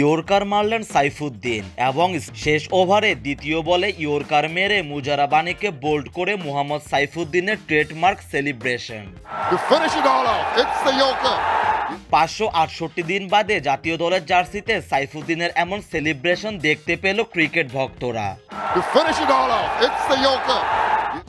Yorker মারলেন সাইফুদ্দিন এবং শেষ ওভারে দ্বিতীয় বলে ইয়র্কার মেরে মুজারাবানিকে বোল্ড করে মোহাম্মদ সাইফুদ্দিনের ট্রেডমার্ক সেলিব্রেশন. পাঁচশো আটষট্টি দিন বাদে জাতীয় দলের জার্সিতে সাইফুদ্দিনের এমন সেলিব্রেশন দেখতে পেল ক্রিকেট ভক্তরা।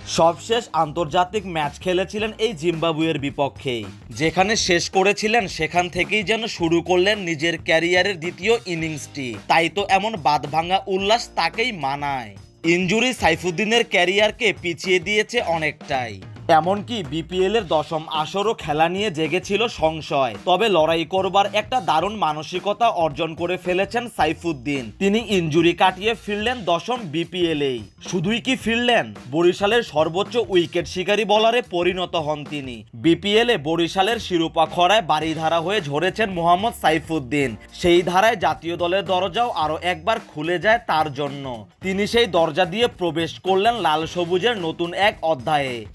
সবশেষ আন্তর্জাতিক ম্যাচ খেলেছিলেন এই জিম্বাবুয়ের বিপক্ষে। যেখানে শেষ করেছিলেন, সেখান থেকেই যেন শুরু করলেন নিজের ক্যারিয়ারের দ্বিতীয় ইনিংসটি। তাই তো এমন বাঁধভাঙা উল্লাস তাকেই মানায়। ইঞ্জুরি সাইফুদ্দিনের ক্যারিয়ারকে পিছিয়ে দিয়েছে অনেকটাই। এমনকি বিপিএল এর দশম আসরও খেলা নিয়ে জেগেছিল সংশয়। তবে লড়াই করবার একটা দারুণ মানসিকতা অর্জন করে ফেলেছেন সাইফুদ্দিন। তিনি ইনজুরি কাটিয়ে ফিরলেন দশম বিপিএল এই। শুধুই কি ফিরলেন? বরিশালের সর্বোচ্চ উইকেট শিকারী বলারে পরিণত হন তিনি। বিপিএল বরিশালের শিরোপা খরায় বাড়িধারা হয়ে ঝরেছেন মোহাম্মদ সাইফুদ্দিন। সেই ধারায় জাতীয় দলের দরজাও আরও একবার খুলে যায় তার জন্য। তিনি সেই দরজা দিয়ে প্রবেশ করলেন লাল সবুজের নতুন এক অধ্যায়ে।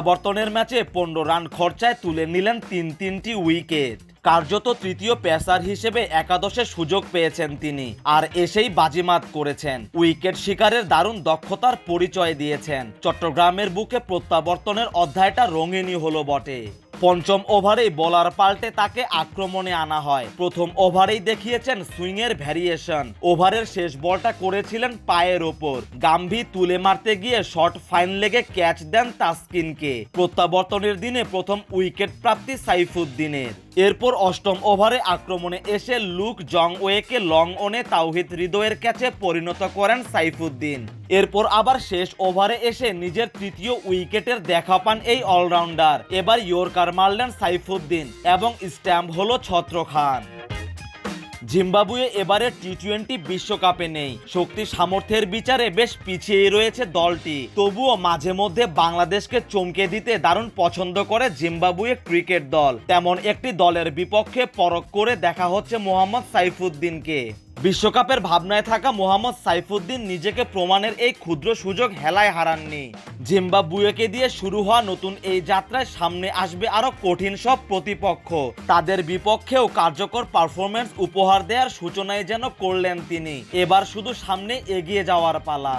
প্রত্যাবর্তনের ম্যাচে পনেরো রান খরচায় তুলে নিলেন তিন তিনটি উইকেট। কার্যত তৃতীয় পেসার হিসেবে একাদশে সুযোগ পেয়েছেন তিনি আর এসেই বাজিমাত করেছেন। উইকেট শিকারের দারুণ দক্ষতার পরিচয় দিয়েছেন। চট্টগ্রামের বুকে প্রত্যাবর্তনের অধ্যায়টা রঙিনী হলো বটে। পঞ্চম ওভারে বলার পাল্টে তাকে আক্রমণে আনা হয়। প্রথম ওভারেই দেখিয়েছেন সুইংয়ের ভ্যারিয়েশন। ওভারের শেষ বলটা করেছিলেন পায়ের ওপর। গাম্ভী তুলে মারতে গিয়ে শর্ট ফাইন লেগে ক্যাচ দেন তাস্কিনকে। প্রত্যাবর্তনের দিনে প্রথম উইকেট প্রাপ্তি সাইফুদ্দিনের। এরপর অষ্টম ওভারে আক্রমণে এসে লুক জং ওয়েকে লং অনে তাওহিদ হৃদয়ের ক্যাচে পরিণত করেন সাইফুদ্দিন। এরপর আবার শেষ ওভারে এসে নিজের তৃতীয় উইকেটের দেখা পান এই অলরাউন্ডার। এবার ইয়র্কার মারলেন সাইফুদ্দিন এবং স্ট্যাম্প হলো ছত্র খান জিম্বাবুয়ে এবারে টি টোয়েন্টি বিশ্বকাপে নেই। শক্তি সামর্থ্যের বিচারে বেশ পিছিয়ে রয়েছে দলটি। তবুও মাঝে মধ্যে বাংলাদেশকে চমকে দিতে দারুণ পছন্দ করে জিম্বাবুয়ে ক্রিকেট দল। তেমন একটি দলের বিপক্ষে পরখ করে দেখা হচ্ছে মোহাম্মদ সাইফুদ্দিনকে। বিশ্বকাপের ভাবনায় থাকা মোহাম্মদ সাইফুদ্দিন নিজেকে প্রমাণের এই ক্ষুদ্র সুযোগ হেলায় হারাননি। জিম্বাবুয়েকে দিয়ে শুরু হওয়া নতুন এই যাত্রায় সামনে আসবে আরও কঠিন সব প্রতিপক্ষ। তাদের বিপক্ষেও কার্যকর পারফরমেন্স উপহার দেওয়ার সূচনায় যেন করলেন তিনি। এবার শুধু সামনে এগিয়ে যাওয়ার পালা।